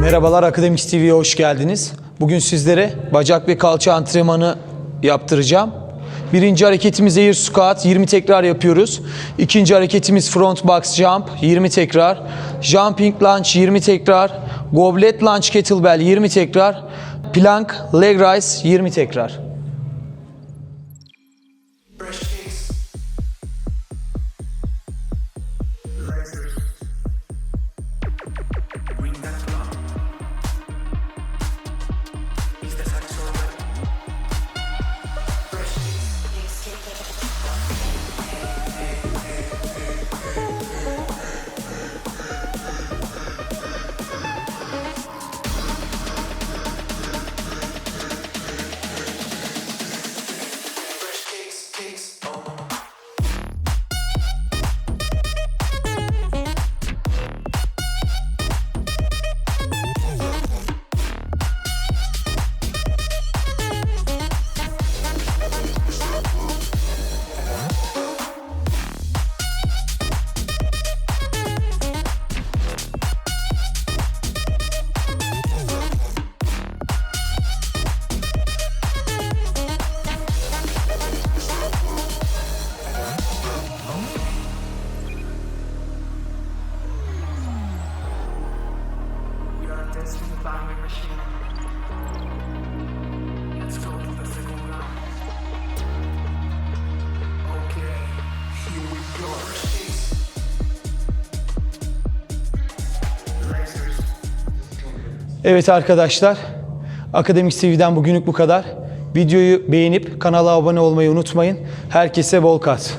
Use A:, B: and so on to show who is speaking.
A: Merhabalar Akademik TV'ye hoş geldiniz. Bugün sizlere bacak ve kalça antrenmanı yaptıracağım. Birinci hareketimiz air squat 20 tekrar yapıyoruz. İkinci hareketimiz front box jump 20 tekrar. Jumping lunge 20 tekrar. Goblet lunge kettlebell 20 tekrar. Plank leg raise 20 tekrar. Evet arkadaşlar, Akademik TV'den bugünlük bu kadar. Videoyu beğenip kanala abone olmayı unutmayın. Herkese bol kas.